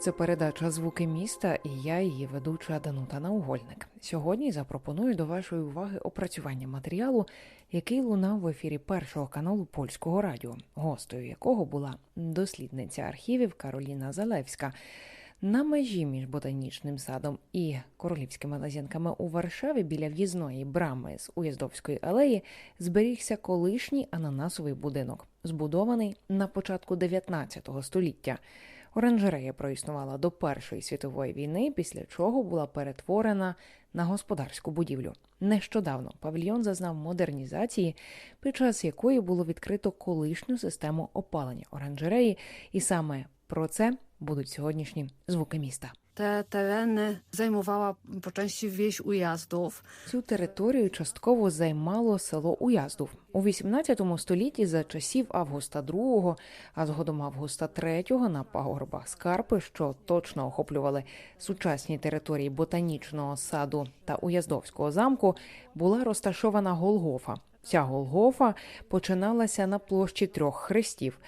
Це передача Звуки міста і я, її ведуча Данута Наугольник. Сьогодні запропоную до вашої уваги опрацювання матеріалу, який лунав в ефірі першого каналу польського радіо, гостею якого була дослідниця архівів Кароліна Залевська. На межі між ботанічним садом і королівськими лазянками у Варшаві біля в'їзної брами з Уєздовської алеї зберігся колишній ананасовий будинок, збудований на початку 19 століття. Оранжерея проіснувала до Першої світової війни, після чого була перетворена на господарську будівлю. Нещодавно павільйон зазнав модернізації, під час якої було відкрито колишню систему опалення оранжереї, і саме про це будуть сьогоднішні звуки міста. Te tereny zajmowała po części wieś ujazdów. Цю територію частково займало село Уяздов у 18 столітті за часів Августа II, а згодом Августа III на пагорбах Скарпи, що точно охоплювали сучасні території ботанічного саду та Уяздовського замку, була розташована Голгофа. Ця Голгофа починалася на площі трьох хрестів.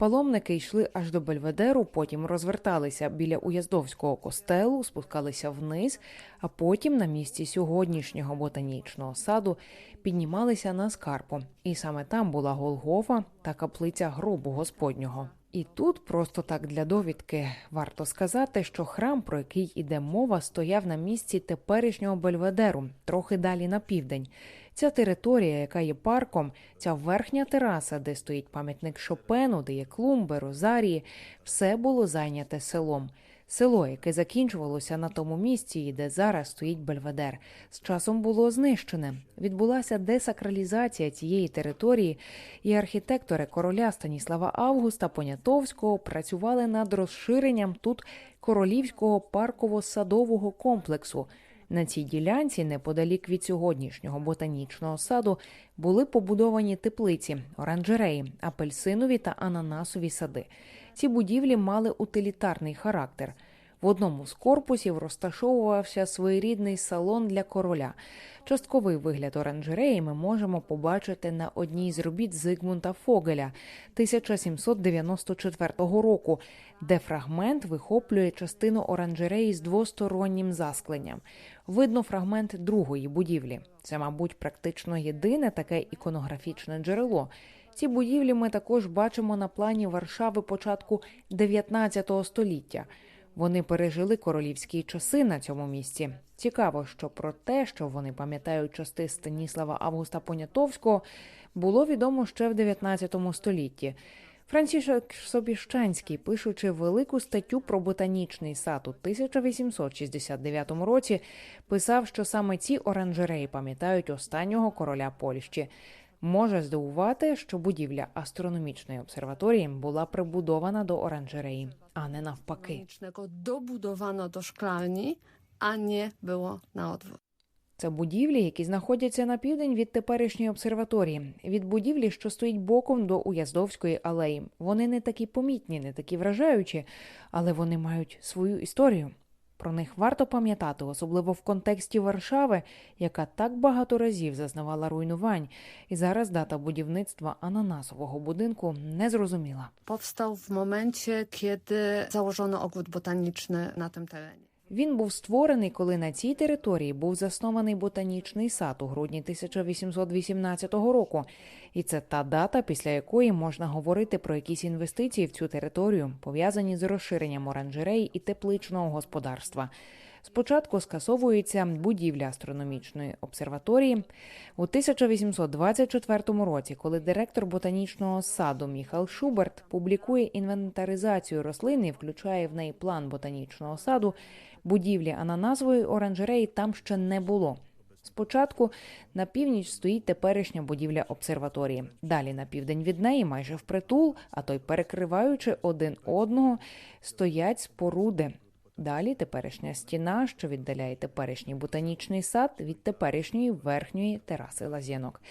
Паломники йшли аж до Бельведеру, потім розверталися біля Уяздовського костелу, спускалися вниз, а потім на місці сьогоднішнього ботанічного саду піднімалися на скарпу. І саме там була Голгофа та каплиця гробу Господнього. І тут просто так для довідки варто сказати, що храм, про який іде мова, стояв на місці теперішнього Бельведеру, трохи далі на південь. Ця територія, яка є парком, ця верхня тераса, де стоїть пам'ятник Шопену, де є клумби, розарії, все було зайняте селом. Село, яке закінчувалося на тому місці, де зараз стоїть Бельведер, з часом було знищене. Відбулася десакралізація цієї території, і архітектори короля Станіслава Августа Понятовського працювали над розширенням тут королівського парково-садового комплексу. На цій ділянці, неподалік від сьогоднішнього ботанічного саду, були побудовані теплиці, оранжереї, апельсинові та ананасові сади. Ці будівлі мали утилітарний характер. В одному з корпусів розташовувався своєрідний салон для короля. Частковий вигляд оранжереї ми можемо побачити на одній з робіт Зигмунта Фогеля 1794 року, де фрагмент вихоплює частину оранжереї з двостороннім заскленням. Видно фрагмент другої будівлі. Це, мабуть, практично єдине таке іконографічне джерело. Ці будівлі ми також бачимо на плані Варшави початку 19 століття. Вони пережили королівські часи на цьому місці. Цікаво, що про те, що вони пам'ятають части Станіслава Августа Понятовського, було відомо ще в 19 столітті. Францішек Собіщанський, пишучи велику статтю про ботанічний сад у 1869 році, писав, що саме ці оранжереї пам'ятають останнього короля Польщі. Може здивувати, що будівля астрономічної обсерваторії була прибудована до оранжереї, а не навпаки. Mechanicznego dobudowano do szklarni, a nie było na. Це будівлі, які знаходяться на південь від теперішньої обсерваторії, від будівлі, що стоїть боком до Уяздовської алеї. Вони не такі помітні, не такі вражаючі, але вони мають свою історію. Про них варто пам'ятати, особливо в контексті Варшави, яка так багато разів зазнавала руйнувань, і зараз дата будівництва ананасового будинку не зрозуміла. Повстав в моменті, коли заложено ogród ботанічний на тим terenie. Він був створений, коли на цій території був заснований ботанічний сад у грудні 1818 року. І це та дата, після якої можна говорити про якісь інвестиції в цю територію, пов'язані з розширенням оранжереї і тепличного господарства. Спочатку скасовується будівля астрономічної обсерваторії у 1824 році, коли директор ботанічного саду Міхал Шуберт публікує інвентаризацію рослин і включає в неї план ботанічного саду. Будівлі ананасової оранжереї там ще не було. Спочатку на північ стоїть теперішня будівля обсерваторії. Далі на південь від неї, майже впритул, а то й перекриваючи один одного, стоять споруди. Далі теперішня стіна, що віддаляє теперішній ботанічний сад від теперішньої верхньої тераси лазянок.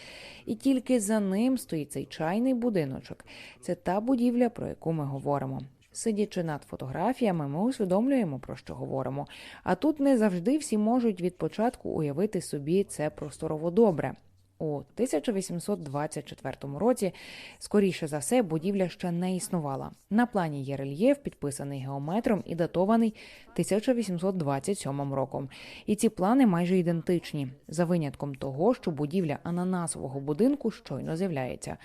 І тільки за ним стоїть цей чайний будиночок. Це та будівля, про яку ми говоримо. Сидячи над фотографіями, ми усвідомлюємо, про що говоримо. А тут не завжди всі можуть від початку уявити собі це просторово добре. У 1824 році, скоріше за все, будівля ще не існувала. На плані є рельєф, підписаний геометром і датований 1827 роком. І ці плани майже ідентичні, за винятком того, що будівля ананасового будинку щойно з'являється.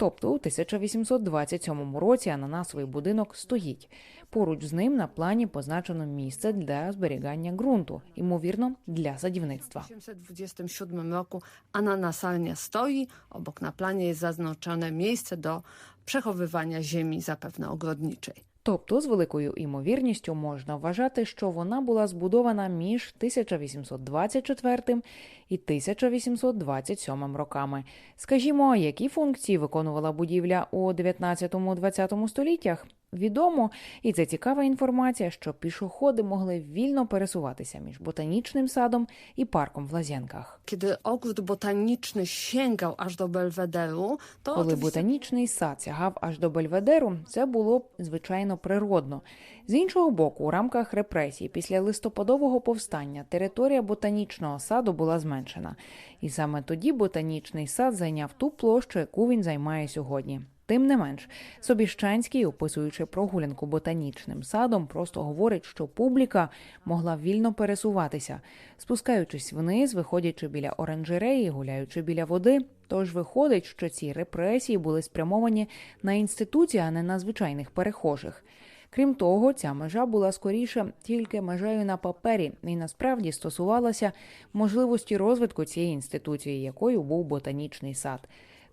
Тобто у 1827 році ананасовий будинок стоїть. Поруч з ним на плані позначено місце для зберігання ґрунту, ймовірно, для садівництва. W 1827 roku ananasalnia stoi, obok na planie jest zaznaczone miejsce do przechowywania ziemi zapewne ogrodniczej. Тобто, з великою імовірністю можна вважати, що вона була збудована між 1824 і 1827 роками. Скажімо, які функції виконувала будівля у 19-20 століттях? Відомо, і це цікава інформація, що пішоходи могли вільно пересуватися між ботанічним садом і парком в Лазянках. Kiedy ogród botaniczny sięgał aż do Belwederu, to Коли ботанічний сад сягав аж до Бельведеру, це було звичайно природно. З іншого боку, у рамках репресій після листопадового повстання територія ботанічного саду була зменшена, і саме тоді ботанічний сад зайняв ту площу, яку він займає сьогодні. Тим не менш, Собіщанський, описуючи прогулянку ботанічним садом, просто говорить, що публіка могла вільно пересуватися, спускаючись вниз, виходячи біля оранжереї, гуляючи біля води. Тож виходить, що ці репресії були спрямовані на інституції, а не на звичайних перехожих. Крім того, ця межа була скоріше тільки межею на папері і насправді стосувалася можливості розвитку цієї інституції, якою був ботанічний сад.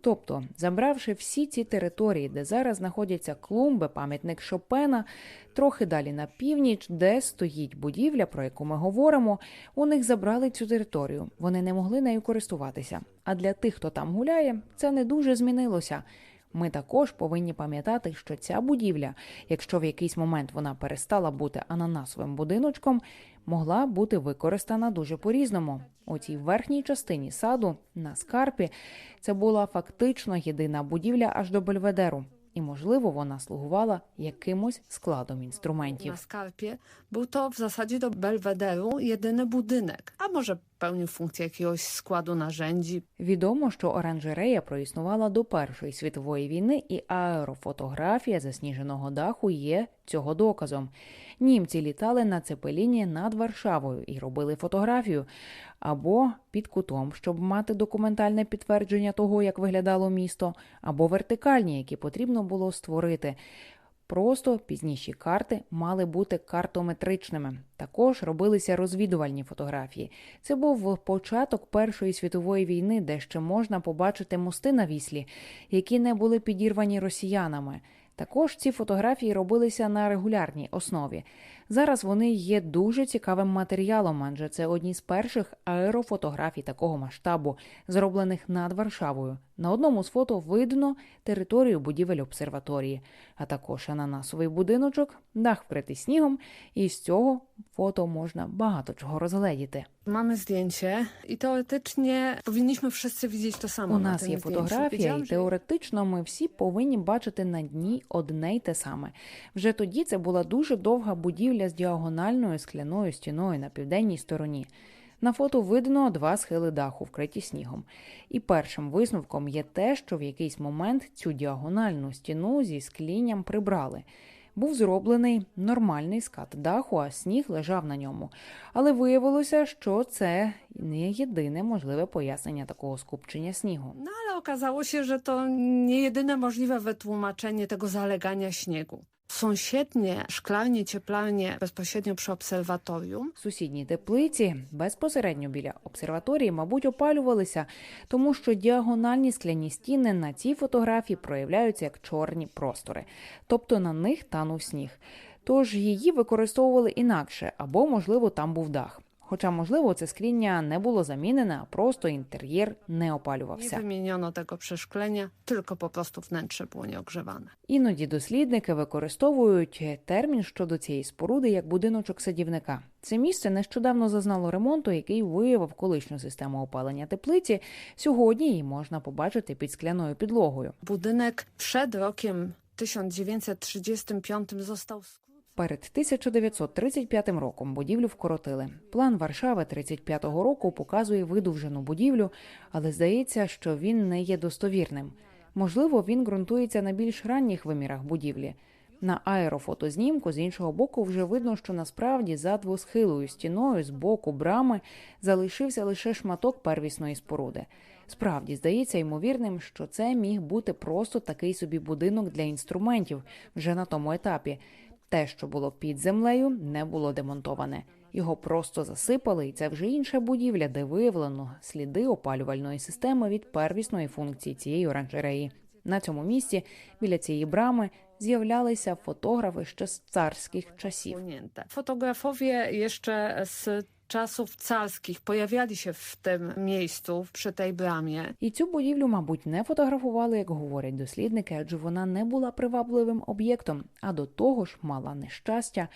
Тобто, забравши всі ці території, де зараз знаходяться клумби, пам'ятник Шопена, трохи далі на північ, де стоїть будівля, про яку ми говоримо, у них забрали цю територію. Вони не могли нею користуватися. А для тих, хто там гуляє, це не дуже змінилося. Ми також повинні пам'ятати, що ця будівля, якщо в якийсь момент вона перестала бути ананасовим будиночком, могла бути використана дуже по-різному. У цій верхній частині саду на скарпі це була фактично єдина будівля аж до Бельведеру, і можливо вона слугувала якимось складом інструментів. na skarpie był to w zasadzie do Belwederu jedyny budynek, a może pełnił funkcję jakiegoś składu narzędzi. Відомо, що оранжерея проіснувала до Першої світової війни, і аерофотографія засніженого даху є цього доказом. Німці літали на цепеліні над Варшавою і робили фотографію або під кутом, щоб мати документальне підтвердження того, як виглядало місто, або вертикальні, які потрібно було створити. Просто пізніші карти мали бути картометричними. Також робилися розвідувальні фотографії. Це був початок Першої світової війни, де ще можна побачити мости на віслі, які не були підірвані росіянами. Також ці фотографії робилися на регулярній основі. Зараз вони є дуже цікавим матеріалом, адже це одні з перших аерофотографій такого масштабу, зроблених над Варшавою. На одному з фото видно територію будівель обсерваторії, а також ананасовий будиночок, дах вкритий снігом, і з цього фото можна багато чого розгледіти. Mamy zdjęcie i teoretycznie powinniśmy wszyscy widzieć to samo У нас є фотографія, і теоретично ми всі повинні бачити на дні одне й те саме. Вже тоді це була дуже довга будівля з діагональною скляною стіною на південній стороні. На фото видно два схили даху, вкриті снігом. І першим висновком є те, що в якийсь момент цю діагональну стіну зі склінням прибрали. Був зроблений нормальний скат даху, а сніг лежав на ньому. Але виявилося, що це не єдине можливе пояснення такого скупчення снігу. No ale okazało się, że to nie jedyne możliwe wytłumaczenie tego zalegania. Sąsiednie szklarnie, cieplarnie безпосередньо przy обсерваторію. Сусідні теплиці безпосередньо біля обсерваторії, мабуть, опалювалися, тому що діагональні скляні стіни на цій фотографії проявляються як чорні простори, тобто на них танув сніг. Тож її використовували інакше, або, можливо, там був дах. Хоча, можливо, це скління не було замінене, а просто інтер'єр не опалювався. wymieniono tego przeszklenia, tylko po prostu wnętrze było nieogrzewane. Іноді дослідники використовують термін щодо цієї споруди як будиночок садівника. Це місце нещодавно зазнало ремонту, який виявив колишню систему опалення теплиці. Сьогодні її можна побачити під скляною підлогою. Budynek przed rokiem 1935 został. Перед 1935 роком будівлю вкоротили. План Варшави 35-го року показує видовжену будівлю, але здається, що він не є достовірним. Можливо, він ґрунтується на більш ранніх вимірах будівлі. На аерофотознімку з іншого боку вже видно, що насправді за двосхилою стіною з боку брами залишився лише шматок первісної споруди. Справді здається ймовірним, що це міг бути просто такий собі будинок для інструментів вже на тому етапі. Те, що було під землею, не було демонтоване. Його просто засипали, і це вже інша будівля, де виявлено сліди опалювальної системи від первісної функції цієї оранжереї. На цьому місці біля цієї брами з'являлися фотографи ще з царських часів. Фотографові ще з czasów carskich pojawiali się w tym miejscu, przy tej bramie. І цю будівлю, мабуть, не фотографували, як говорять дослідники, адже вона не була привабливим об'єктом, а до того ж мала нещастя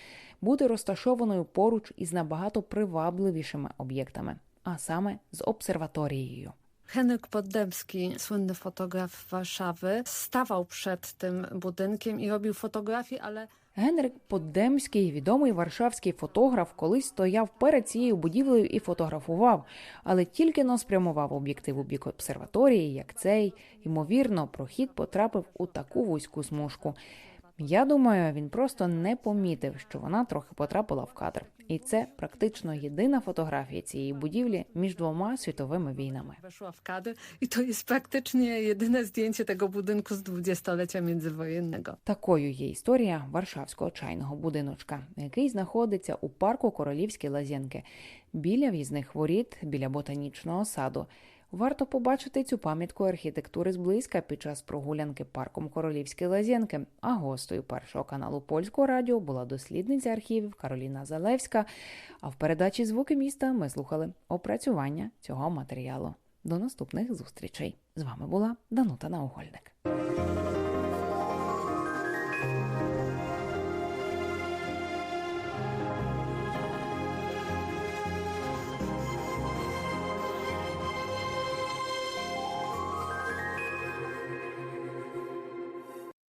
бути розташованою поруч із набагато привабливішими об'єктами, а саме з обсерваторією. Henryk Poddemski, słynny fotograf Warszawy, stawał przed tym budynkiem i robił fotografie, ale Генрик Поддемський, відомий варшавський фотограф, колись стояв перед цією будівлею і фотографував, але тільки но спрямував об'єктив у бік обсерваторії, як цей, ймовірно, прохід потрапив у таку вузьку смужку. Я думаю, він просто не помітив, що вона трохи потрапила в кадр. І це практично єдина фотографія цієї будівлі між двома світовими війнами. weszła w kadr. I to jest praktycznie jedyne zdjęcie tego budynku z dwudziestolecia międzywojennego. Такою є історія Варшавського чайного будиночка, який знаходиться у парку Королівські Лазєнки, біля в'їзних воріт, біля ботанічного саду. Варто побачити цю пам'ятку архітектури зблизька під час прогулянки парком Королівські Лазєнки. А гостею першого каналу польського радіо була дослідниця архівів Кароліна Залевська. А в передачі Звуки міста ми слухали опрацювання цього матеріалу. До наступних зустрічей. З вами була Данута Наугольник.